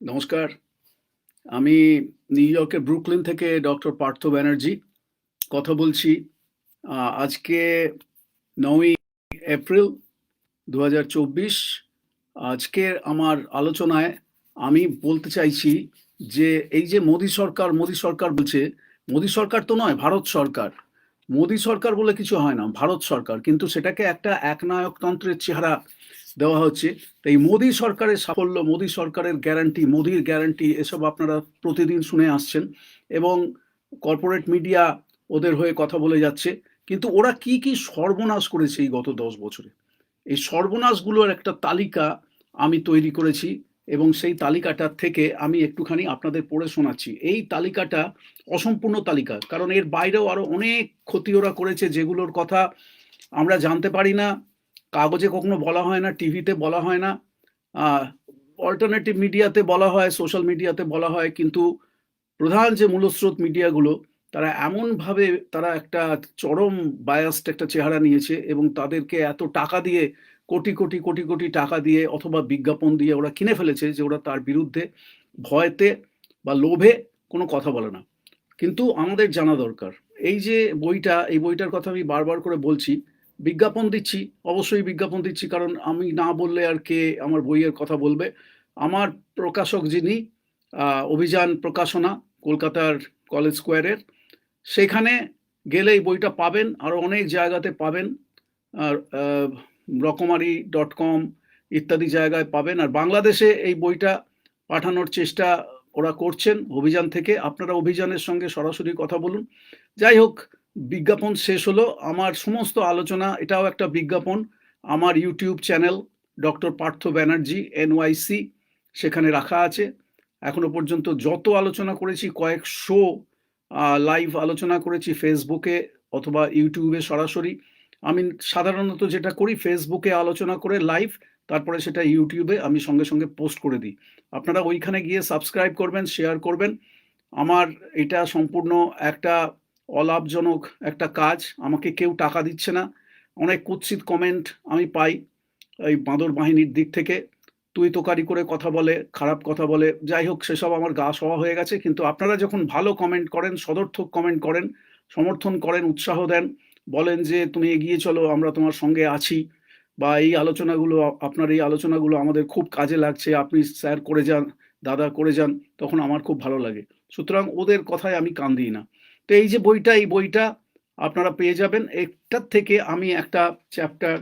নমস্কার। আমি নিউ ইয়র্কের ব্রুকলিন থেকে ডক্টর পার্থ ব্যানার্জি কথা বলছি। আজকে নয়ই এপ্রিল দু আজকের আমার আলোচনায় আমি বলতে চাইছি যে এই যে মোদী সরকার মোদী সরকার বলছে, মোদী সরকার তো নয়, ভারত সরকার। মোদী সরকার বলে কিছু হয় না, ভারত সরকার। কিন্তু সেটাকে একটা একনায়কতন্ত্রের চেহারা দেওয়া হচ্ছে। এই মোদী সরকারের সাফল্য, মোদী সরকারের গ্যারান্টি মোদির গ্যারান্টি এসব আপনারা প্রতিদিন শুনে আসছেন এবং কর্পোরেট মিডিয়া ওদের হয়ে কথা বলে যাচ্ছে। কিন্তু ওরা কি কি সর্বনাশ করেছে এই গত দশ বছরে? এই সর্বনাশগুলোর একটা তালিকা আমি তৈরি করেছি এবং সেই তালিকাটার থেকে আমি একটুখানি আপনাদের পড়ে শোনাচ্ছি। এই তালিকাটা অসম্পূর্ণ তালিকা, কারণ এর বাইরেও আরও অনেক ক্ষতি ওরা করেছে যেগুলোর কথা আমরা জানতে পারি না। কাগজে কখনো বলা হয় না, টিভিতে বলা হয় না অল্টারনেটিভ মিডিয়াতে বলা হয় সোশ্যাল মিডিয়াতে বলা হয়, কিন্তু প্রধান যে মূলস্রোত মিডিয়াগুলো তারা এমনভাবে তারা একটা চরম বায়াস্ট একটা চেহারা নিয়েছে এবং তাদেরকে এত টাকা দিয়ে, কোটি কোটি কোটি কোটি টাকা দিয়ে অথবা বিজ্ঞাপন দিয়ে ওরা কিনে ফেলেছে যে ওরা তার বিরুদ্ধে ভয়তে বা লোভে কোনো কথা বলে না। কিন্তু আমাদের জানা দরকার। এই যে বইটা, এই বইটার কথা আমি বারবার করে বলছি বিজ্ঞাপন দিচ্ছি, অবশ্যই বিজ্ঞাপন দিচ্ছি, কারণ আমি না বললে আর কে আমার বইয়ের কথা বলবে। আমার প্রকাশক যিনি অভিযান প্রকাশনা, কলকাতার কলেজ স্কোয়ারের, সেখানে গেলে এই বইটা পাবেন আরও অনেক জায়গাতে পাবেন, আর রকমারি ডট কম ইত্যাদি জায়গায় পাবেন। আর বাংলাদেশে এই বইটা পাঠানোর চেষ্টা ওরা করছেন অভিযান থেকে। আপনারা অভিযানের সঙ্গে সরাসরি কথা বলুন। যাই হোক বিজ্ঞাপন শেষ হলো। আমার সমস্ত আলোচনা, এটাও একটা বিজ্ঞাপন। আমার YouTube channel doctor Partha Banerjee NYC সেখানে রাখা আছে। এখনও পর্যন্ত যত আলোচনা করেছি, কয়েক শো লাইভ আলোচনা করেছি ফেসবুকে অথবা ইউটিউবে সরাসরি। আমি সাধারণত যেটা করি ফেসবুকে আলোচনা করে লাইভ তারপরে সেটা ইউটিউবে আমি সঙ্গে সঙ্গে পোস্ট করে দিই। আপনারা ওইখানে গিয়ে সাবস্ক্রাইব করবেন শেয়ার করবেন। আমার এটা সম্পূর্ণ একটা অলাভজনক একটা কাজ, আমাকে কেউ টাকা দিচ্ছে না। অনেক কুৎসিত কমেন্ট আমি পাই এই বাঁদর বাহিনীর দিক থেকে। তুই তোকারি করে কথা বলে, খারাপ কথা বলে, যাই হোক, সেসব আমার গা সওয়া হয়ে গেছে। কিন্তু আপনারা যখন ভালো কমেন্ট করেন, সদর্থক কমেন্ট করেন, সমর্থন করেন, উৎসাহ দেন, বলেন যে তুমি এগিয়ে চলো, আমরা তোমার সঙ্গে আছি বা এই আলোচনাগুলো, আপনার এই আলোচনাগুলো আমাদের খুব কাজে লাগছে, আপনি স্যার করে যান, দাদা করে যান, তখন আমার খুব ভালো লাগে। সুতরাং ওদের কথায় আমি কান দিই না। তো এই যে বইটা, এই বইটা আপনারা পেয়ে যাবেন। একটার থেকে আমি একটা চ্যাপ্টার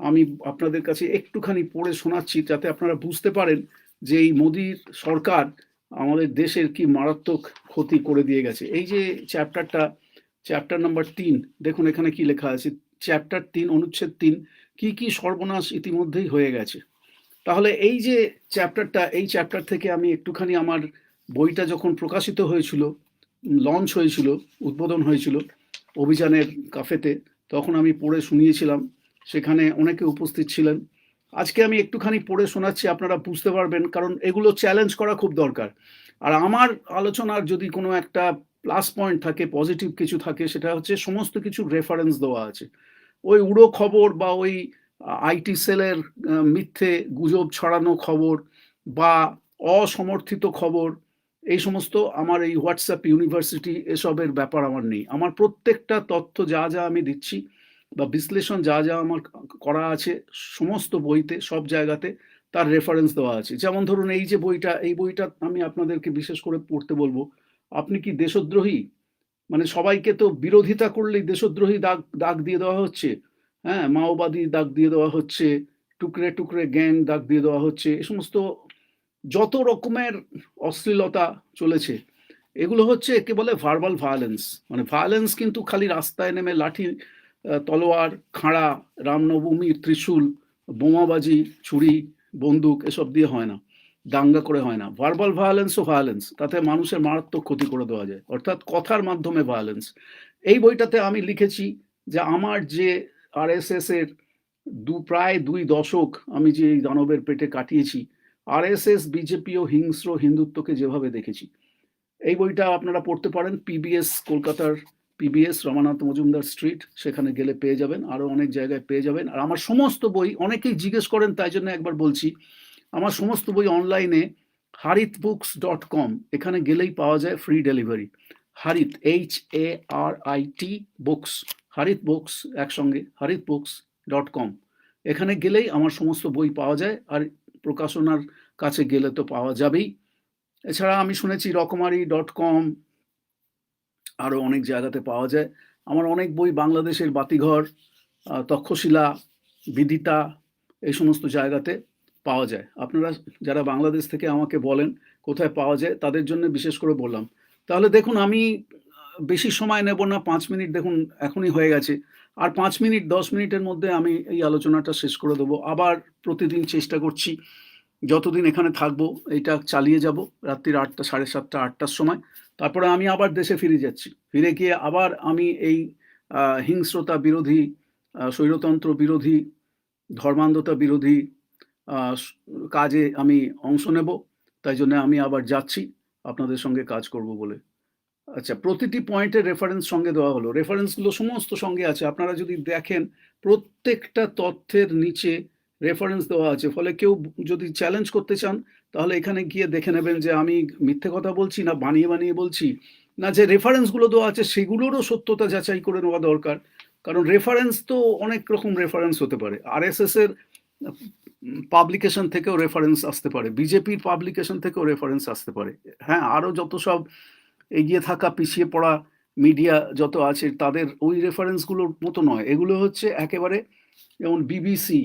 আমি আপনাদের কাছে একটুখানি পড়ে শোনাচ্ছি যাতে আপনারা বুঝতে পারেন যে এই মোদির সরকার আমাদের দেশের কি মারাত্মক ক্ষতি করে দিয়ে গেছে। এই যে চ্যাপ্টারটা চ্যাপ্টার নাম্বার তিন, দেখুন এখানে কি লেখা আছে। চ্যাপ্টার তিন, অনুচ্ছেদ তিন, কি কি সর্বনাশ ইতিমধ্যেই হয়ে গেছে। তাহলে এই যে চ্যাপ্টারটা এই চ্যাপ্টার থেকে আমি একটুখানি আমার বইটা যখন প্রকাশিত হয়েছিল লঞ্চ হয়েছিল, উদ্বোধন হয়েছিল অভিযানের কাফেতে, তখন আমি পড়ে শুনিয়েছিলাম। সেখানে অনেকে উপস্থিত ছিলেন। আজকে আমি একটুখানি পড়ে শোনাচ্ছি, আপনারা বুঝতে পারবেন, কারণ এগুলো চ্যালেঞ্জ করা খুব দরকার। আর আমার আলোচনার যদি কোনো একটা প্লাস পয়েন্ট থাকে পজিটিভ কিছু থাকে, সেটা হচ্ছে সমস্ত কিছু রেফারেন্স দেওয়া আছে। ওই উড়ো খবর বা ওই আইটি সেলের মিথ্যে গুজব ছড়ানো খবর বা অসমর্থিত খবর এই সমস্ত আমার এই হোয়াটসঅ্যাপ ইউনিভার্সিটি এসবের ব্যাপার আমার নেই। আমার প্রত্যেকটা তথ্য যা যা আমি দিচ্ছি বা বিশ্লেষণ যা যা আমার করা আছে, সমস্ত বইতে, সব জায়গাতে তার রেফারেন্স দেওয়া আছে। যেমন ধরুন এই যে বইটা, এই বইটা আমি আপনাদেরকে বিশেষ করে পড়তে বলব। আপনি কি দেশদ্রোহী? মানে সবাইকে তো বিরোধিতা করলেই দেশদ্রোহী দাগ দাগ দিয়ে দেওয়া হচ্ছে। হ্যাঁ মাওবাদী দাগ দিয়ে দেওয়া হচ্ছে, টুকরে টুকরে গ্যাং দাগ দিয়ে দেওয়া হচ্ছে এই সমস্ত যত রকমের অশ্লীলতা চলেছে, এগুলো হচ্ছে একে বলে ভার্বাল ভায়োলেন্স মানে ভায়োলেন্স কিন্তু খালি রাস্তায় নেমে লাঠি তলোয়ার, খাঁড়া রামনবমীর ত্রিশূল, বোমাবাজি, ছুরি, বন্দুক এসব দিয়ে হয় না, দাঙ্গা করে হয় না। ভার্বাল ভায়োলেন্সও ভায়োলেন্স তাতে মানুষের মারাত্মক ক্ষতি করে দেওয়া যায়। অর্থাৎ কথার মাধ্যমে ভায়োলেন্স এই বইটাতে আমি লিখেছি যে আমার যে আরএসএস এর দু, প্রায় দুই দশক আমি যে এই দানবের পেটে কাটিয়েছি আরএসএস বিজেপি ও হিংস্র হিন্দুত্বকে যেভাবে দেখেছি। এই বইটা আপনারা পড়তে পারেন পিবিএস কলকাতার পিবিএস রমানাথ মজুমদার স্ট্রিট, সেখানে গেলে পেয়ে যাবেন, আরও অনেক জায়গায় পেয়ে যাবেন। আর আমার সমস্ত বই, অনেকেই জিজ্ঞেস করেন, তাই জন্য একবার বলছি, আমার সমস্ত বই অনলাইনে হারিত বুকস ডট কম, এখানে গেলেই পাওয়া যায় free delivery. Harit H A R I T books, Harit books একসঙ্গে, হারিত বুকস ডট কম। এখানে গেলেই আমার সমস্ত বই পাওয়া যায়। আর প্রকাশনার কাছে গেলে তো পাওয়া যাবেই। এছাড়া আমি শুনেছি রকমারি ডট কম আরও অনেক জায়গাতে পাওয়া যায়। আমার অনেক বই বাংলাদেশের বাতিঘর তক্ষশিলা, বিদিতা, এই সমস্ত জায়গাতে পাওয়া যায়। আপনারা যারা বাংলাদেশ থেকে আমাকে বলেন কোথায় পাওয়া যায়, তাদের জন্য বিশেষ করে বললাম। তাহলে দেখুন, আমি বেশি সময় নেব না, পাঁচ মিনিট দেখুন, এখনই হয়ে গেছে। আর পাঁচ মিনিট, দশ মিনিটের মধ্যে আমি এই আলোচনাটা শেষ করে দেবো। আবার প্রতিদিন চেষ্টা করছি, যতদিন এখানে থাকব এইটা চালিয়ে যাব রাত্রির আটটা, সাড়ে সাতটা, আটটার সময়। তারপরে আমি আবার দেশে ফিরে যাচ্ছি। ফিরে গিয়ে আবার আমি এই হিংস্রতা বিরোধী স্বৈরতন্ত্র বিরোধী, ধর্মান্ধতা বিরোধী কাজে আমি অংশ নেব। তাই জন্য আমি আবার যাচ্ছি। আপনাদের সঙ্গে কাজ করব বলে আচ্ছা প্রতিটি পয়েন্টের রেফারেন্স সঙ্গে দেওয়া হলো। রেফারেন্সগুলো সমস্ত সঙ্গে আছে। আপনারা যদি দেখেন, প্রত্যেকটা তথ্যের নিচে রেফারেন্স দেওয়া আছে। ফলে কেউ যদি চ্যালেঞ্জ করতে চান, তাহলে এখানে গিয়ে দেখে নেবেন যে আমি মিথ্যে কথা বলছি না, বানিয়ে বানিয়ে বলছি। না, যে রেফারেন্সগুলো দেওয়া আছে, সেগুলোরও সত্যতা যাচাই করে নেওয়া দরকার। কারণ রেফারেন্স তো অনেক রকম রেফারেন্স হতে পারে। আরএসএস এর পাবলিকেশন থেকেও রেফারেন্স আসতে পারে। বিজেপির পাবলিকেশন থেকেও রেফারেন্স আসতে পারে। হ্যাঁ আরও যত সব এগিয়ে থাকা, পিছিয়ে পড়া মিডিয়া যত আছে, তাদের ওই রেফারেন্সগুলোর মতো নয়। এগুলো হচ্ছে একেবারে যেমন বিবিসি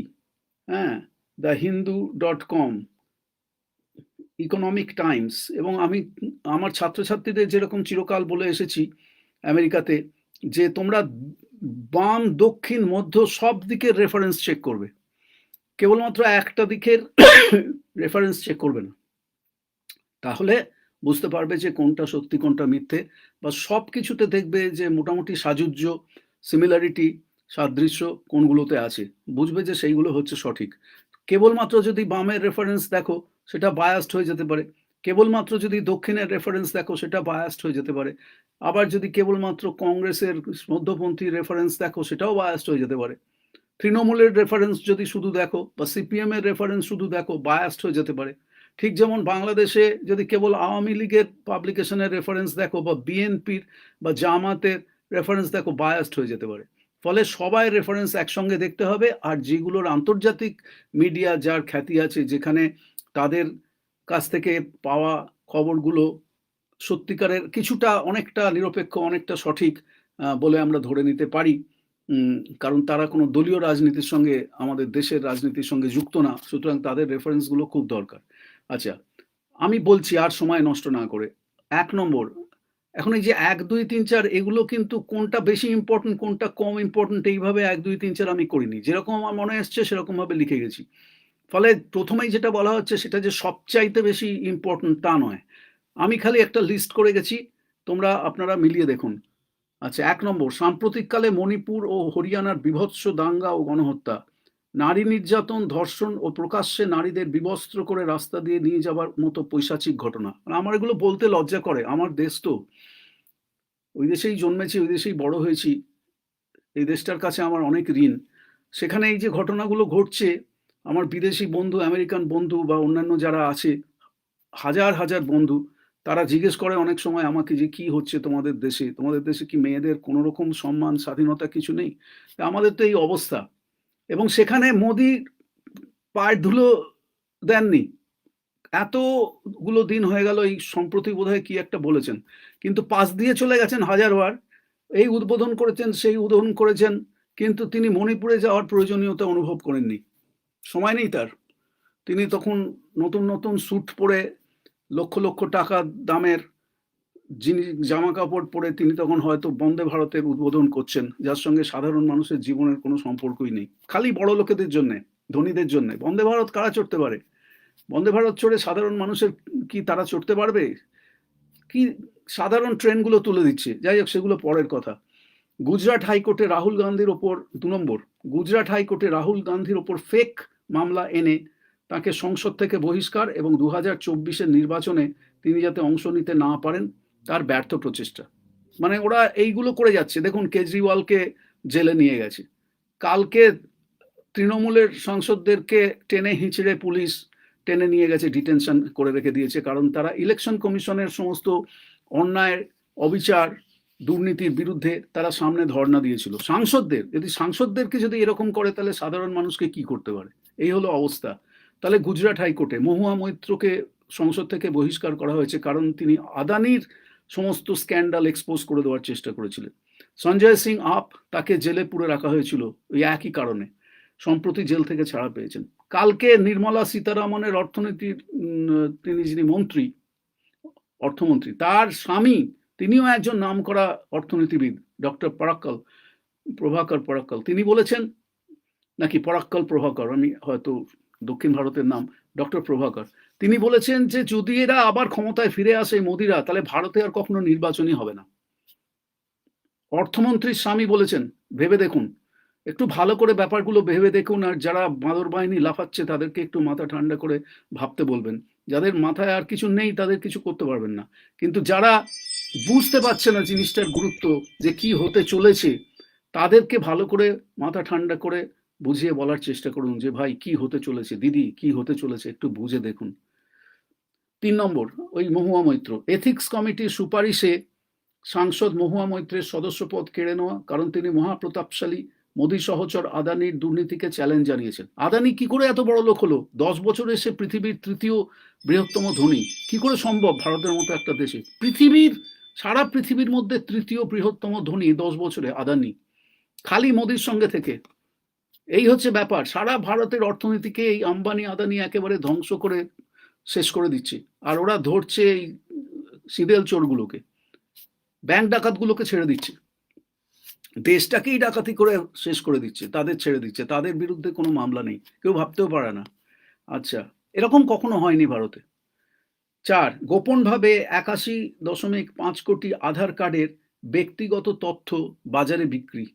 হ্যাঁ the Hindu dot com Economic Times এবং আমি আমার ছাত্রছাত্রীদের যেরকম চিরকাল বলে এসেছি আমেরিকাতে, যে তোমরা বাম, দক্ষিণ, মধ্য সব দিকের রেফারেন্স চেক করবে। কেবলমাত্র একটা দিকের রেফারেন্স চেক করবে না। তাহলে বুঝতে পারবে যে কোনটা সত্যি, কোনটা মিথ্যে বা সব কিছুতে দেখবে যে মোটামুটি সাজুজ্য সিমিলারিটি সাদৃশ্য কোনগুলোতে আছে। বুঝবে যে সেইগুলো হচ্ছে সঠিক। কেবলমাত্র যদি বামের রেফারেন্স দেখো, সেটা বায়াস্ট হয়ে যেতে পারে। কেবলমাত্র যদি দক্ষিণের রেফারেন্স দেখো, সেটা বায়াস্ট হয়ে যেতে পারে। আবার যদি কেবলমাত্র কংগ্রেসের মধ্যপন্থী রেফারেন্স দেখো, সেটাও বায়াস্ট হয়ে যেতে পারে। তৃণমূলের রেফারেন্স যদি শুধু দেখো বা সিপিএম এর রেফারেন্স শুধু দেখো বায়াস্ট হয়ে যেতে পারে। ঠিক যেমন বাংলাদেশে যদি কেবল আওয়ামী লীগের পাবলিকেশনের রেফারেন্স দেখো বা বিএনপির বা জামাতের রেফারেন্স দেখো বায়াস্ট হয়ে যেতে পারে। ফলে সবাই রেফারেন্স একসঙ্গে দেখতে হবে আর যেগুলোর আন্তর্জাতিক মিডিয়া যার খ্যাতি আছে, যেখানে তাদের কাছ থেকে পাওয়া খবরগুলো সত্যিকারের কিছুটা অনেকটা নিরপেক্ষ, অনেকটা সঠিক বলে আমরা ধরে নিতে পারি। কারণ তারা কোনো দলীয় রাজনীতির সঙ্গে, আমাদের দেশের রাজনীতির সঙ্গে যুক্ত না। সুতরাং তাদের রেফারেন্সগুলো খুব দরকার। আচ্ছা আমি বলছি আর সময় নষ্ট না করে। এক নম্বর, এখন এই যে এক, দুই, তিন, চার, এগুলো কিন্তু কোনটা বেশি ইম্পর্টেন্ট কোনটা কম ইম্পর্টেন্ট এইভাবে এক, দুই, তিন, চার আমি করিনি। যেরকম আমার মনে এসছে সেরকম ভাবে লিখে গেছি। ফলে প্রথমেই যেটা বলা হচ্ছে, সেটা যে সবচাইতে বেশি ইম্পর্টেন্ট তা নয়। আমি খালি একটা লিস্ট করে গেছি, তোমরা, আপনারা মিলিয়ে দেখুন। আচ্ছা এক নম্বর, সাম্প্রতিককালে মণিপুর ও হরিয়ানার বিভৎস দাঙ্গা ও গণহত্যা। নারী নির্যাতন, ধর্ষণ ও প্রকাশ্যে নারীদের বিবস্ত্র করে রাস্তা দিয়ে নিয়ে যাবার মতো পৈশাচিক ঘটনা। আমার এগুলো বলতে লজ্জা করে। আমার দেশ তো ওই দেশেই জন্মেছি, ওই দেশেই বড় হয়েছি। এই দেশটার কাছে আমার অনেক ঋণ। সেখানে এই যে ঘটনাগুলো ঘটছে, আমার বিদেশি বন্ধু, আমেরিকান বন্ধু বা অন্যান্য যারা আছে, হাজার হাজার বন্ধু, তারা জিজ্ঞেস করে অনেক সময় আমাকে যে কি হচ্ছে তোমাদের দেশে? তোমাদের দেশে কি মেয়েদের কোনো রকম সম্মান, স্বাধীনতা কিছু নেই? আমাদের তো এই অবস্থা। এবং সেখানে মোদি পায়ের ধুলো দেননি। এতগুলো দিন হয়ে গেল এই সম্প্রতি বোধহয় কি একটা বলেছেন। কিন্তু পাশ দিয়ে চলে গেছেন হাজারবার এই উদ্বোধন করেছেন, সেই উদ্বোধন করেছেন, কিন্তু তিনি মণিপুরে যাওয়ার প্রয়োজনীয়তা অনুভব করেননি। সময় নেই তার। তিনি তখন নতুন নতুন স্যুট পরে লক্ষ লক্ষ টাকা দামের যিনি জামা কাপড় পরে তিনি তখন হয়তো বন্দে ভারতের উদ্বোধন করছেন, যার সঙ্গে সাধারণ মানুষের জীবনের কোনো সম্পর্কই নেই। খালি বড় লোকেদের জন্য, ধনীদের জন্য। বন্দে ভারত কারা চড়তে পারে? বন্দে ভারত চড়ে সাধারণ মানুষের কি তারা চড়তে পারবে? কি সাধারণ ট্রেনগুলো তুলে দিচ্ছে? যাই হোক, সেগুলো পরের কথা। গুজরাট হাইকোর্টে রাহুল গান্ধীর ওপর দু নম্বর। গুজরাট হাইকোর্টে রাহুল গান্ধীর ওপর ফেক মামলা এনে তাকে সংসদ থেকে বহিষ্কার এবং দু হাজার নির্বাচনে তিনি যাতে অংশ নিতে না পারেন তার ব্যর্থ প্রচেষ্টা। মানে ওরা এইগুলো করে যাচ্ছে। দেখুন, কেজরিওয়ালকে জেলে নিয়ে গেছে। কালকে তৃণমূলের সাংসদদেরকে টেনে হিঁচড়ে পুলিশ টেনে নিয়ে গেছে, ডিটেনশন করে রেখে দিয়েছে। কারণ তারা ইলেকশন কমিশনের সমস্ত অন্যায় অবিচার, দুর্নীতির বিরুদ্ধে তারা সামনে ধর্ণা দিয়েছিল। সাংসদদের, যদি সাংসদদেরকে যদি এরকম করে, তাহলে সাধারণ মানুষকে কি করতে পারে? এই হলো অবস্থা। তাহলে গুজরাট হাইকোর্টে মহুয়া মৈত্রকে সংসদ থেকে বহিষ্কার করা হয়েছে। কারণ তিনি আদানির সমস্ত স্ক্যান্ডাল এক্সপোজ করে দেওয়ার চেষ্টা করেছিলেন। সঞ্জয় সিং আপ তাকে জেলে পুরে রাখা হয়েছিল ওই একই কারণে। সম্প্রতি জেল থেকে ছাড়া পেয়েছেন। কালকে নির্মলা সীতারামনের অর্থনীতির তিনি যিনি মন্ত্রী, অর্থমন্ত্রী, তার স্বামী, তিনিও একজন নামকরা অর্থনীতিবিদ, ডক্টর পরাক্কল, প্রভাকর পরাক্কল। তিনি বলেছেন নাকি পরাক্কল প্রভাকর, আমি হয়তো দক্ষিণ ভারতের নাম, ডক্টর প্রভাকর। তিনি বলেছেন যে যদি এরা আবার ক্ষমতায় ফিরে আসে মোদিরা, তাহলে ভারতে আর কখনো নির্বাচনই হবে না। অর্থমন্ত্রীর স্বামী বলেছেন, ভেবে দেখুন, একটু ভালো করে ব্যাপারগুলো ভেবে দেখুন আর যারা বাঁদর বাহিনী লাফাচ্ছে তাদেরকে একটু মাথা ঠান্ডা করে ভাবতে বলবেন। যাদের মাথায় আর কিছু নেই তাদের কিছু করতে পারবেন না। কিন্তু যারা বুঝতে পারছে না জিনিসটার গুরুত্ব যে কি হতে চলেছে, তাদেরকে ভালো করে মাথা ঠান্ডা করে বুঝিয়ে বলার চেষ্টা করুন যে, ভাই, কি হতে চলেছে? দিদি, কি হতে চলেছে? একটু বুঝে দেখুন। তিন নম্বর, ওই মহুয়া মৈত্র। এথিক্স কমিটির সুপারিশে সাংসদ মহুয়া মৈত্রের সদস্যপদ কেড়ে নেওয়া, কারণ তিনি মহাপ্রতাপশালী, মোদী সহচর আদানির দুর্নীতিকে চ্যালেঞ্জ জানিয়েছেন। আদানি কি করে এত বড় লোক হলো? দশ বছরে সে পৃথিবীর তৃতীয় বৃহত্তম ধনী। কি করে সম্ভব ভারতের মতো একটা দেশে? পৃথিবীর, সারা পৃথিবীর মধ্যে তৃতীয় বৃহত্তম ধনী দশ বছরে আদানি। খালি মোদির সঙ্গে থেকে। এই হচ্ছে ব্যাপার। সারা ভারতের অর্থনীতিকে এই আম্বানি আদানি একেবারে ধ্বংস করে শেষ করে দিচ্ছে। আর ওরা ধরছে এই সিদেল চোরগুলোকে। ব্যাংক ডাকাতগুলোকে ছেড়ে দিচ্ছে। দেশটাকেই ডাকাতি করে শেষ করে দিচ্ছে, তাদের ছেড়ে দিচ্ছে। তাদের বিরুদ্ধে কোনো মামলা নেই, কেউ ভাবতেও পারে না। আচ্ছা এরকম কখনো হয়নি ভারতে। চার, গোপনভাবে একাশি দশমিক পাঁচ কোটি আধার কার্ডের ব্যক্তিগত তথ্য বাজারে বিক্রি।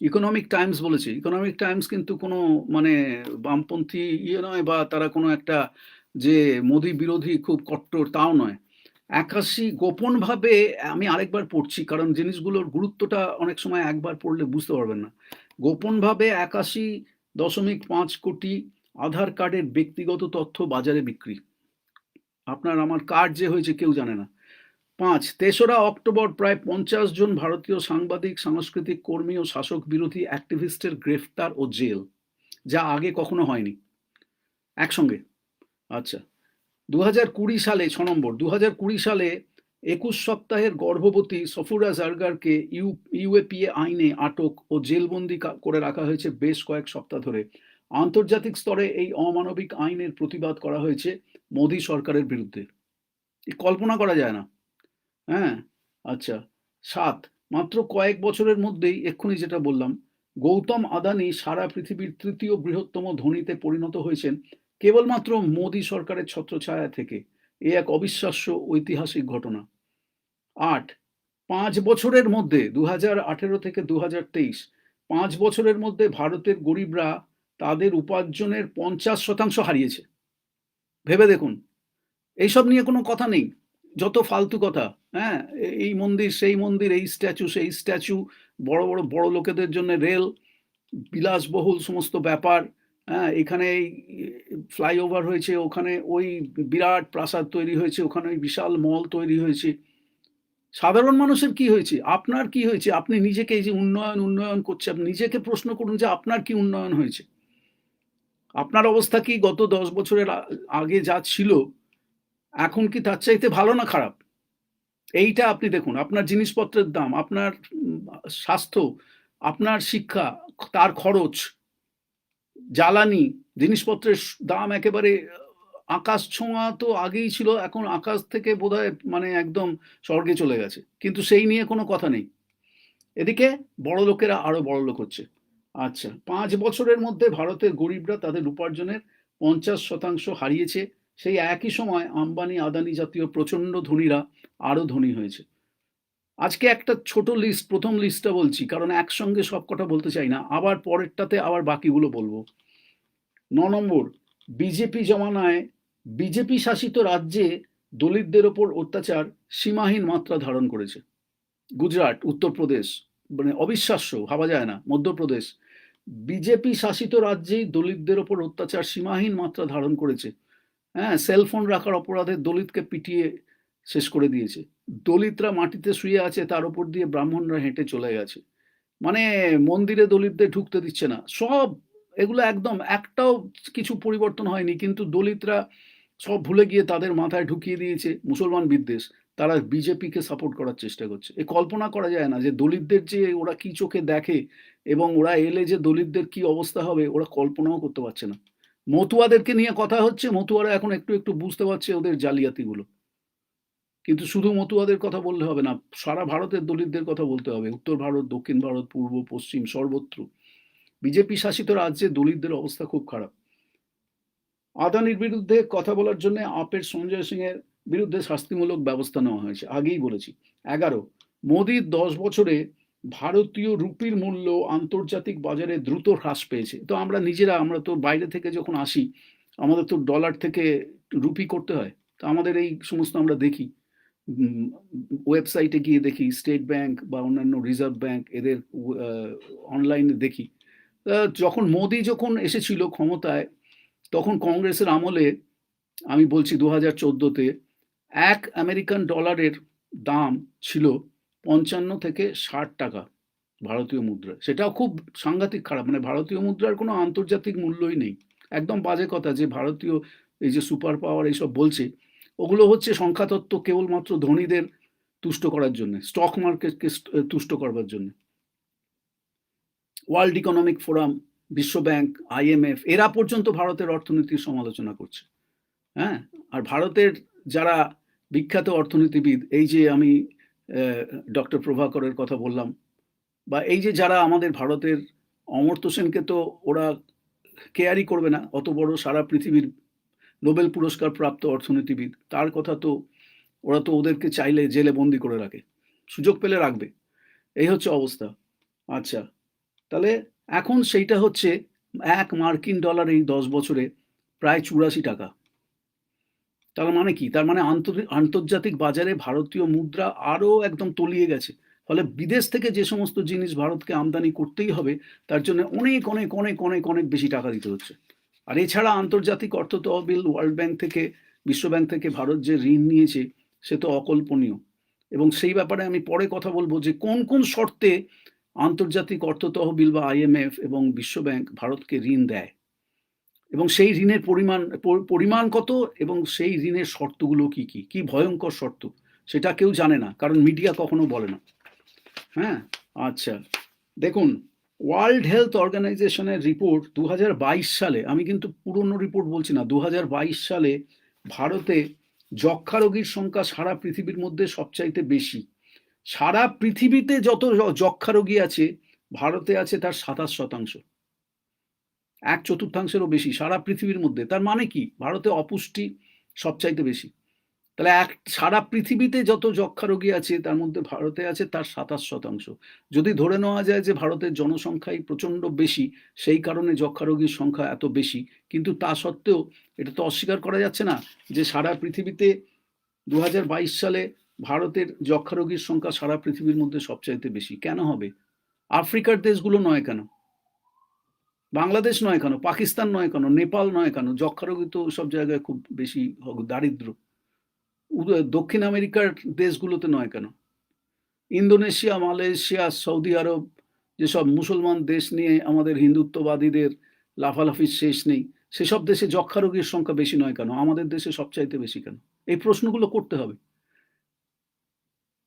ইকোনমিক টাইমস বলেছে। ইকোনমিক টাইমস কিন্তু কোনো মানে বামপন্থী ইয়ে নয় বা তারা কোনো একটা যে মোদী বিরোধী খুব কট্টর, তাও নয়। একাশি গোপনভাবে আমি আরেকবার পড়ছি, কারণ জিনিসগুলোর গুরুত্বটা অনেক সময় একবার পড়লে বুঝতে পারবেন না। গোপনভাবে একাশি দশমিক পাঁচ কোটি আধার কার্ডের ব্যক্তিগত তথ্য বাজারে বিক্রি। আপনার, আমার কার্ড যে হয়েছে কেউ জানে না। পাঁচ, তেসরা অক্টোবর প্রায় পঞ্চাশ জন ভারতীয় সাংবাদিক, সাংস্কৃতিক কর্মী ও শাসক বিরোধী অ্যাক্টিভিস্টের গ্রেফতার ও জেল, যা আগে কখনো হয়নি। একসঙ্গে। আচ্ছা দু কুড়ি সালে, ছ নম্বর দু কুড়ি সালে একুশ সপ্তাহের গর্ভবতী সফুরা জারগারকে ইউ ইউএপিএ আইনে আটক ও জেলবন্দি করে রাখা হয়েছে বেশ কয়েক সপ্তাহ ধরে। আন্তর্জাতিক স্তরে এই অমানবিক আইনের প্রতিবাদ করা হয়েছে মোদী সরকারের বিরুদ্ধে। কল্পনা করা যায় না। হ্যাঁ আচ্ছা সাত, মাত্র কয়েক বছরের মধ্যেই এক্ষুনি যেটা বললাম, গৌতম আদানি সারা পৃথিবীর তৃতীয় বৃহত্তম ধনীতে পরিণত হয়েছেন কেবলমাত্র মোদী সরকারের ছত্রছায়া থেকে এ এক অবিশ্বাস্য ঐতিহাসিক ঘটনা। আট, পাঁচ বছরের মধ্যে দু আঠেরো থেকে দু তেইশ, পাঁচ বছরের মধ্যে ভারতের গরিবরা তাদের উপার্জনের পঞ্চাশ শতাংশ হারিয়েছে। ভেবে দেখুন, এইসব নিয়ে কোনো কথা নেই, যত ফালতু কথা হ্যাঁ? এই মন্দির, সেই মন্দির, এই স্ট্যাচু, সেই স্ট্যাচু, বড় বড় বড় লোকেদের জন্য রেল, বিলাসবহুল সমস্ত ব্যাপার হ্যাঁ এখানে ফ্লাইওভার হয়েছে, ওখানে ওই বিরাট প্রাসাদ তৈরি হয়েছে, ওখানে ওই বিশাল মল তৈরি হয়েছে। সাধারণ মানুষের কি হয়েছে? আপনার কি হয়েছে? আপনি নিজেকে এই যে উন্নয়ন উন্নয়ন করছে, আপনি নিজেকে প্রশ্ন করুন যে আপনার কি উন্নয়ন হয়েছে? আপনার অবস্থা কি গত দশ বছরের আগে যা ছিল, এখন কি তার চাইতে ভালো না খারাপ? এইটা আপনি দেখুন, আপনার জিনিসপত্রের দাম, আপনার স্বাস্থ্য, আপনার শিক্ষা, তার খরচ জ্বালানি, জিনিসপত্রের দাম একেবারে আকাশ ছোঁয়া তো আগেই ছিল, এখন আকাশ থেকে বোধহয় মানে একদম স্বর্গে চলে গেছে। কিন্তু সেই নিয়ে কোনো কথা নেই। এদিকে বড় লোকেরা আরও বড় লোক হচ্ছে। আচ্ছা পাঁচ বছরের মধ্যে ভারতের গরিবরা তাদের উপার্জনের পঞ্চাশ শতাংশ হারিয়েছে। সেই একই সময় আম্বানি আদানি জাতীয় প্রচণ্ড ধনীরা আরও ধনী হয়েছে। আজকে একটা ছোট লিস্ট প্রথম লিস্টটা বলছি, কারণ একসঙ্গে সব কটা বলতে চাই না, আবার পরেরটাতে আবার বাকিগুলো বলব। ন নম্বর বিজেপি জমানায় বিজেপি শাসিত রাজ্যে দলিতদের ওপর অত্যাচার সীমাহীন মাত্রা ধারণ করেছে। গুজরাট, উত্তরপ্রদেশ মানে অবিশ্বাস্য, ভাবা যায় না, মধ্যপ্রদেশ। বিজেপি শাসিত রাজ্যেই দলিতদের ওপর অত্যাচার সীমাহীন মাত্রা ধারণ করেছে। হ্যাঁ সেলফোন রাখার অপরাধে দলিতকে পিটিয়ে শেষ করে দিয়েছে। দলিতরা মাটিতে শুয়ে আছে, তার উপর দিয়ে ব্রাহ্মণরা হেঁটে চলে গেছে। মানে মন্দিরে দলিতদের ঢুকতে দিচ্ছে না। সব, এগুলো একদম একটাও কিছু পরিবর্তন হয়নি, কিন্তু দলিতরা সব ভুলে গিয়ে তাদের মাথায় ঢুকিয়ে দিয়েছে মুসলমান বিদ্বেষ। তারা বিজেপিকে সাপোর্ট করার চেষ্টা করছে। এ কল্পনা করা যায় না যে দলিতদের যে ওরা কি চোখে দেখে এবং ওরা এলে যে দলিতদের কি অবস্থা হবে, ওরা কল্পনাও করতে পারছে না। মতুয়াদেরকে নিয়ে কথা হচ্ছে, মতুয়ারা এখন একটু একটু বুঝতে পারছে ওদের জালিয়াতিগুলো। কিন্তু শুধু মতুয়াদের কথা বললে হবে না, সারা ভারতের দলিতদের কথা বলতে হবে। উত্তর ভারত, দক্ষিণ ভারত, পূর্ব, পশ্চিম, সর্বত্র। বিজেপি শাসিত রাজ্যে দলিতদের অবস্থা খুব খারাপ। আদানির বিরুদ্ধে কথা বলার জন্য আপের সঞ্জয় সিং এর বিরুদ্ধে শাস্তিমূলক ব্যবস্থা নেওয়া হয়েছে। আগেই বলেছি। এগারো মোদির দশ বছরে ভারতীয় রুপির মূল্য আন্তর্জাতিক বাজারে দ্রুত হ্রাস পেয়েছে। তো আমরা নিজেরা, আমরা তো বাইরে থেকে যখন আসি, আমাদের তো ডলার থেকে রুপি করতে হয়। তো আমাদের এই সমস্ত আমরা দেখি। ওয়েবসাইটে গিয়ে দেখি স্টেট ব্যাংক বা অন্যান্য রিজার্ভ ব্যাংক এদের অনলাইনে দেখি। যখন মোদি যখন এসেছিল ক্ষমতায়, তখন কংগ্রেসের আমলে আমি বলছি দু হাজার চোদ্দোতে এক আমেরিকান ডলারের দাম ছিল পঞ্চান্ন থেকে ষাট টাকা ভারতীয় মুদ্রা। সেটাও খুব সাংঘাতিক খারাপ মানে ভারতীয় মুদ্রার কোনো আন্তর্জাতিক মূল্যই নেই। একদম বাজে কথা যে ভারতীয় এই যে সুপার পাওয়ার এইসব বলছে ওগুলো হচ্ছে সংখ্যাতত্ত্ব কেবলমাত্র ধনীদের তুষ্ট করার জন্য স্টক মার্কেটকে তুষ্ট করবার জন্য। ওয়ার্ল্ড ইকোনমিক ফোরাম বিশ্ব ব্যাংক আইএমএফ এরা পর্যন্ত ভারতের অর্থনীতির সমালোচনা করছে। হ্যাঁ? আর ভারতের যারা বিখ্যাত অর্থনীতিবিদ, এই যে আমি ডক্টর প্রভাকরের কথা বললাম, বা এই যে যারা আমাদের ভারতের অমর্ত্য সেনকে তো ওরা কেয়ারই করবে না, অত বড় সারা পৃথিবীর নোবেল পুরস্কার প্রাপ্ত অর্থনীতিবিদ। তার কথা তো ওরা তো ওদেরকে চাইলে জেলে বন্দি করে রাখে। সুযোগ পেলে রাখবে। এই হচ্ছে অবস্থা। আচ্ছা তাহলে এখন সেইটা হচ্ছে এক মার্কিন ডলার এই দশ বছরে প্রায় চুরাশি টাকা। তার মানে কি? তার মানে আন্তর- আন্তর্জাতিক বাজারে ভারতীয় মুদ্রা আরও একদম তলিয়ে গেছে। ফলে বিদেশ থেকে যে সমস্ত জিনিস ভারতকে আমদানি করতেই হবে, তার জন্য অনেক অনেক অনেক অনেক অনেক বেশি টাকা দিতে হচ্ছে। আর এছাড়া আন্তর্জাতিক অর্থ তহবিল ওয়ার্ল্ড ব্যাংক থেকে বিশ্ব ব্যাংক থেকে ভারত যে ঋণ নিয়েছে, সে তো অকল্পনীয়। এবং সেই ব্যাপারে আমি পরে কথা বলব যে কোন কোন শর্তে আন্তর্জাতিক অর্থ তহবিল বা আইএমএফ এবং বিশ্ব ব্যাংক ভারতকে ঋণ দেয়। এবং সেই ঋণের পরিমাণ পরিমাণ কত এবং সেই ঋণের শর্তগুলো কি কি? কি ভয়ঙ্কর শর্ত? সেটা কেউ জানে না, কারণ মিডিয়া কখনো বলে না। হ্যাঁ? আচ্ছা। দেখুন ওয়ার্ল্ড হেলথ অর্গানাইজেশনের রিপোর্ট দু হাজার বাইশ সালে, আমি কিন্তু পুরনো রিপোর্ট বলছি না দু হাজার বাইশ সালে ভারতে যক্ষা রোগীর সংখ্যা সারা পৃথিবীর মধ্যে সবচাইতে বেশি। সারা পৃথিবীতে যত যক্ষা রোগী আছে, ভারতে আছে তার সাতাশ শতাংশ। এক চতুর্থাংশেরও বেশি, সারা পৃথিবীর মধ্যে। তার মানে কি? ভারতে অপুষ্টি সবচাইতে বেশি। তাহলে এক, সারা পৃথিবীতে যত যক্ষা রোগী আছে, তার মধ্যে ভারতে আছে তার সাতাশ শতাংশ। যদি ধরে নেওয়া যায় যে ভারতের জনসংখ্যাই প্রচণ্ড বেশি, সেই কারণে যক্ষা রোগীর সংখ্যা এত বেশি। কিন্তু তা সত্ত্বেও এটা তো অস্বীকার করা যাচ্ছে না যে সারা পৃথিবীতে দু হাজার বাইশ সালে ভারতের যক্ষা রোগীর সংখ্যা সারা পৃথিবীর মধ্যে সবচাইতে বেশি। কেন হবে? আফ্রিকার দেশগুলো নয় কেন? বাংলাদেশ নয় কেন? পাকিস্তান নয় কেন? নেপাল নয় কেন? যক্ষা রোগী তো সব জায়গায় খুব বেশি দারিদ্র। দক্ষিণ আমেরিকার দেশগুলোতে নয় কেন? ইন্দোনেশিয়া, মালয়েশিয়া, সৌদি আরব যেসব মুসলমান দেশ নিয়ে আমাদের হিন্দুত্ববাদীদের লাফালাফির শেষ নেই, সেসব দেশে যক্ষা রোগীর সংখ্যা বেশি নয় কেন? আমাদের দেশে সবচাইতে বেশি কেন? এই প্রশ্নগুলো করতে হবে।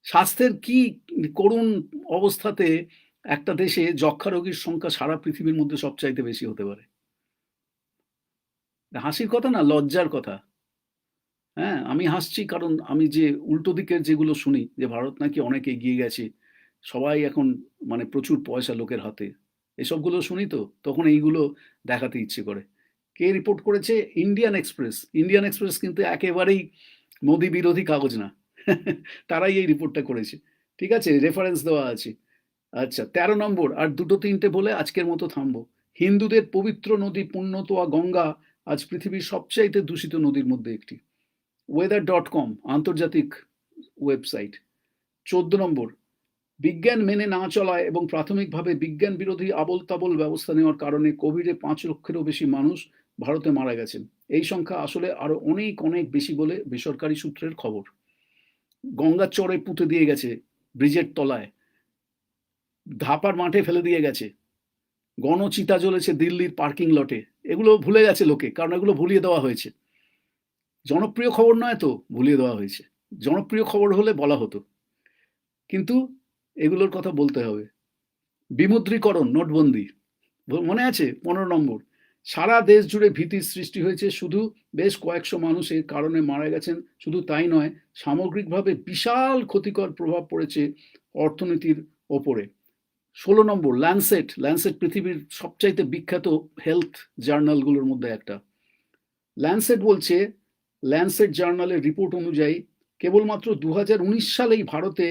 স্বাস্থ্যের কি করুণ অবস্থাতে একটা দেশে যক্ষা রোগীর সংখ্যা সারা পৃথিবীর মধ্যে সবচাইতে বেশি হতে পারে? হাসির কথা না, লজ্জার কথা। হ্যাঁ আমি হাসছি কারণ আমি যে উল্টো দিকের যেগুলো শুনি যে ভারত নাকি অনেক এগিয়ে গেছে, সবাই এখন মানে প্রচুর পয়সা লোকের হাতে। এসবগুলো শুনি তো, তখন এইগুলো দেখাতে ইচ্ছে করে। কে রিপোর্ট করেছে? ইন্ডিয়ান এক্সপ্রেস ইন্ডিয়ান এক্সপ্রেস কিন্তু একেবারেই মোদি বিরোধী কাগজ না। তারাই এই রিপোর্টটা করেছে। ঠিক আছে? রেফারেন্স দেওয়া আছে। আচ্ছা তেরো নম্বর, আর দুটো তিনটে বলে আজকের মতো থামবো। হিন্দুদের পবিত্র নদী পুণ্যতোয়া গঙ্গা আজ পৃথিবীর সবচাইতে দূষিত নদীর মধ্যে একটি। ওয়েদার ডট কম আন্তর্জাতিক ওয়েবসাইট চোদ্দ নম্বর, বিজ্ঞান মেনে না চলায় এবং প্রাথমিকভাবে বিজ্ঞান বিরোধী আবল তাবল ব্যবস্থা নেওয়ার কারণে কোভিডে পাঁচ লক্ষেরও বেশি মানুষ ভারতে মারা গেছেন। এই সংখ্যা আসলে আরও অনেক অনেক বেশি বলে বেসরকারি সূত্রের খবর। গঙ্গার চরে পুঁতে দিয়ে গেছে, ব্রিজের তলায়। ধাপার মাঠে ফেলে দিয়ে গেছে। গণচিতা জ্বলেছে দিল্লির পার্কিং লটে। এগুলো ভুলে গেছে লোকে, কারণ এগুলো ভুলিয়ে দেওয়া হয়েছে। জনপ্রিয় খবর নয় তো, ভুলিয়ে দেওয়া হয়েছে। জনপ্রিয় খবর হলে বলা হতো। কিন্তু এগুলোর কথা বলতে হবে। বিমুদ্রীকরণ, নোটবন্দি মনে আছে? পনেরো নম্বর। সারা দেশ জুড়ে ভীতির সৃষ্টি হয়েছে। শুধু বেশ কয়েকশো মানুষ এর কারণে মারা গেছেন। শুধু তাই নয়, সামগ্রিকভাবে বিশাল ক্ষতিকর প্রভাব পড়েছে অর্থনীতির ওপরে। ষোলো নম্বর, ল্যান্সেট। ল্যান্সেট পৃথিবীর সবচাইতে বিখ্যাত হেলথ জার্নালগুলোর মধ্যে একটা। ল্যান্সেট বলছে ল্যান্সেট জার্নালের রিপোর্ট অনুযায়ী, কেবলমাত্র দু হাজার উনিশ সালেই ভারতে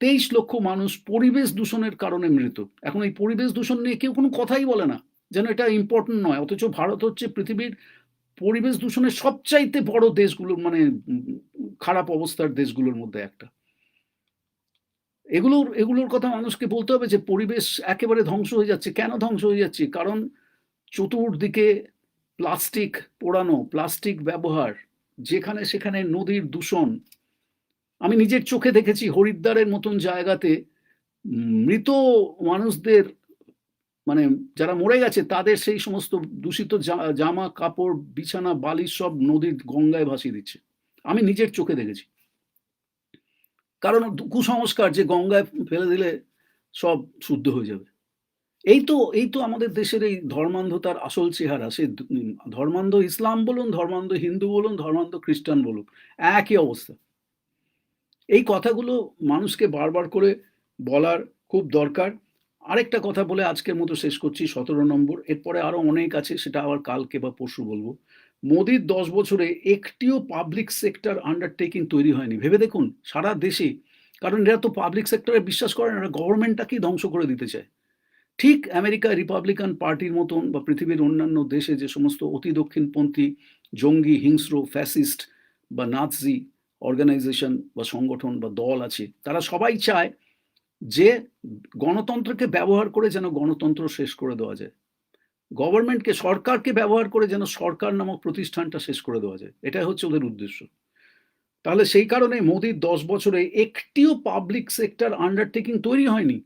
তেইশ লক্ষ মানুষ পরিবেশ দূষণের কারণে মৃত। এখন এই পরিবেশ দূষণ নিয়ে কেউ কোনো কথাই বলে না, যেন এটা ইম্পর্টেন্ট নয়, অথচ ভারত হচ্ছে পৃথিবীর পরিবেশ দূষণের সবচাইতে বড় দেশগুলোর মানে খারাপ অবস্থার দেশগুলোর মধ্যে একটা। এগুলোর এগুলোর কথা মানুষকে বলতে হবে যে পরিবেশ একেবারে ধ্বংস হয়ে যাচ্ছে। কেন ধ্বংস হয়ে যাচ্ছে? কারণ চতুর্দিকে প্লাস্টিক পোড়ানো, প্লাস্টিক ব্যবহার যেখানে সেখানে নদীর দূষণ। আমি নিজের চোখে দেখেছি হরিদ্বারের মতন জায়গাতে মৃত মানুষদের মানে যারা মরে গেছে, তাদের সেই সমস্ত দূষিত জামা কাপড়, বিছানা, বালিশ সব নদীর গঙ্গায় ভাসিয়ে দিচ্ছে। আমি নিজের চোখে দেখেছি। কারণ কুসংস্কার যে গঙ্গায় ফেলে দিলে সব শুদ্ধ হয়ে যাবে। এই তো এই তো আমাদের দেশের এই ধর্মান্ধতার আসল চেহারা, সে ধর্মান্ধ ইসলাম বলুন, ধর্মান্ধ হিন্দু বলুন, ধর্মান্ধ খ্রিস্টান বলুন একই অবস্থা। এই কথাগুলো মানুষকে বারবার করে বলার খুব দরকার। আরেকটা কথা বলে আজকের মতো শেষ করছি, সতেরো নম্বর, এরপরে আরও অনেক আছে, সেটা আবার কালকে বা পরশু বলব। মোদির দশ বছরে একটিও পাবলিক সেক্টর আন্ডারটেকিং তৈরি হয়নি। ভেবে দেখুন, সারা দেশে, কারণ এরা তো পাবলিক সেক্টরে বিশ্বাস করে না গভর্নমেন্টটাকেই ধ্বংস করে দিতে চায়। ঠিক আমেরিকা রিপাবলিকান পার্টির মতন বা পৃথিবীর অন্যান্য দেশে যে সমস্ত অতি দক্ষিণপন্থী জঙ্গি, হিংস্র ফ্যাসিস্ট বা নাৎজি অর্গানাইজেশন বা সংগঠন বা দল আছে, তারা সবাই চায় যে গণতন্ত্রকে ব্যবহার করে যেন গণতন্ত্র শেষ করে দেওয়া যায়। গভর্নমেন্টকে, সরকারকে ব্যবহার করে যেন সরকার নামক প্রতিষ্ঠানটা শেষ করে দেওয়া যায়। এটাই হচ্ছে ওদের উদ্দেশ্য। তাহলে সেই কারণে মোদির দশ বছরে একটিও পাবলিক সেক্টর আন্ডারটেকিং তৈরি হয়নি।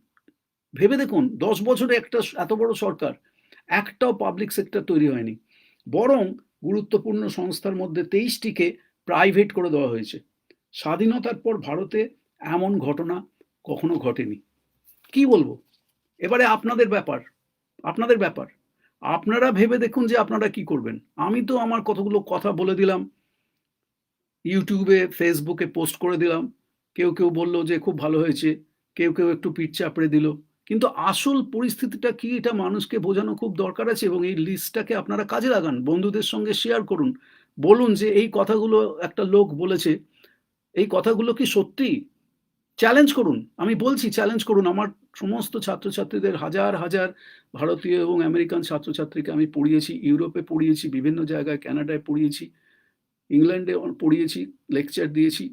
ভেবে দেখুন, দশ বছরে একটা এত বড় সরকার, একটাও পাবলিক সেক্টর তৈরি হয়নি। বরং গুরুত্বপূর্ণ সংস্থার মধ্যে তেইশটিকে প্রাইভেট করে দেওয়া হয়েছে। স্বাধীনতার পর ভারতে এমন ঘটনা কখনো ঘটেনি। কি বলব? এবারে আপনাদের ব্যাপার আপনাদের ব্যাপার। আপনারা ভেবে দেখুন যে আপনারা কি করবেন। আমি তো আমার কতগুলো কথা বলে দিলাম। ইউটিউবে ফেসবুকে পোস্ট করে দিলাম। কেউ কেউ বলল যে খুব ভালো হয়েছে। কেউ কেউ একটু পিঠ চাপড়ে দিল। কিন্তু আসল পরিস্থিতিটা কি এটা মানুষকে বোঝানো খুব দরকার আছে এবং এই লিস্টটাকে আপনারা কাজে লাগান, বন্ধুদের সঙ্গে শেয়ার করুন। বলুন যে এই কথাগুলো একটা লোক বলেছে, এই কথাগুলো কি সত্যি? চ্যালেঞ্জ করুন। আমি বলছি চ্যালেঞ্জ করুন। আমার সমস্ত ছাত্রছাত্রীদের হাজার হাজার ভারতীয় এবং আমেরিকান ছাত্রছাত্রীকে আমি পড়িয়েছি, ইউরোপে পড়িয়েছি, বিভিন্ন জায়গায় ক্যানাডায় পড়িয়েছি, ইংল্যান্ডে পড়িয়েছি লেকচার দিয়েছি।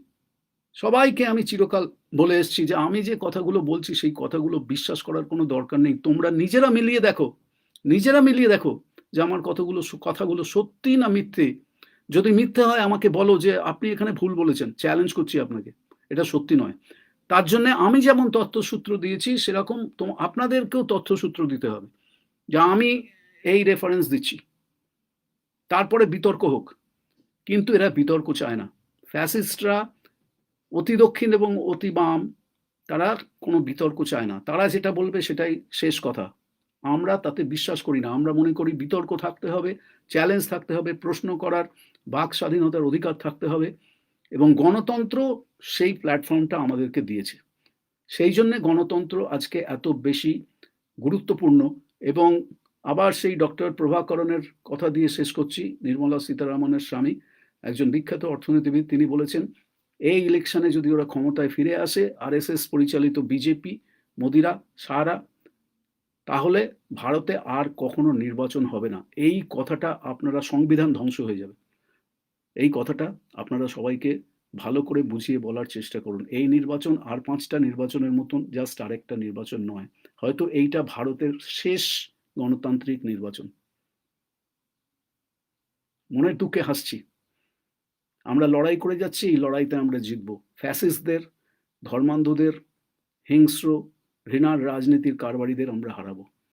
সবাইকে আমি চিরকাল বলে এসছি যে আমি যে কথাগুলো বলছি, সেই কথাগুলো বিশ্বাস করার কোনো দরকার নেই। তোমরা নিজেরা মিলিয়ে দেখো, নিজেরা মিলিয়ে দেখো যে আমার কথাগুলো কথাগুলো সত্যি না মিথ্যে। যদি মিথ্যে হয়, আমাকে বলো যে আপনি এখানে ভুল বলেছেন চ্যালেঞ্জ করছি আপনাকে। এটা সত্যি নয়। তার জন্য আমি যেমন তথ্যসূত্র দিয়েছি, সেরকম আপনাদেরকেও তথ্যসূত্র দিতে হবে যে আমি এই রেফারেন্স দিচ্ছি। তারপরে বিতর্ক হোক, কিন্তু এরা বিতর্ক চায় না। ফ্যাসিস্টরা অতি দক্ষিণ এবং অতি বাম, তারা কোনো বিতর্ক চায় না। তারা যেটা বলবে সেটাই শেষ কথা। আমরা তাতে বিশ্বাস করি না। আমরা মনে করি বিতর্ক থাকতে হবে চ্যালেঞ্জ থাকতে হবে, প্রশ্ন করার, বাক স্বাধীনতার অধিকার থাকতে হবে এবং গণতন্ত্র সেই প্ল্যাটফর্মটা আমাদেরকে দিয়েছে। সেই জন্য গণতন্ত্র আজকে এত বেশি গুরুত্বপূর্ণ এবং আবার সেই ডক্টর প্রভাকরণের কথা দিয়ে শেষ করছি। নির্মলা সীতারামনের স্বামী, একজন বিখ্যাত অর্থনীতিবিদ, তিনি বলেছেন এই ইলেকশনে যদি ওরা ক্ষমতায় ফিরে আসে আর পরিচালিত বিজেপি মোদিরা, সারা, তাহলে ভারতে আর কখনো নির্বাচন হবে না। এই কথাটা আপনারা সংবিধান ধ্বংস হয়ে যাবে। এই কথাটা আপনারা সবাইকে ভালো করে বুঝিয়ে বলার চেষ্টা করুন। এই নির্বাচন আর পাঁচটা নির্বাচনের মতন জাস্ট আরেকটা নির্বাচন নয়। হয়তো এইটা ভারতের শেষ গণতান্ত্রিক নির্বাচন। মনের দুঃখে হাসছি। আমরা লড়াই করে যাচ্ছি, এই লড়াইতে আমরা জিতব। ফ্যাসিস্টদের, ধর্মান্ধদের, হিংস্র, ঘৃণার রাজনীতির কারবারিদের আমরা হারাবো।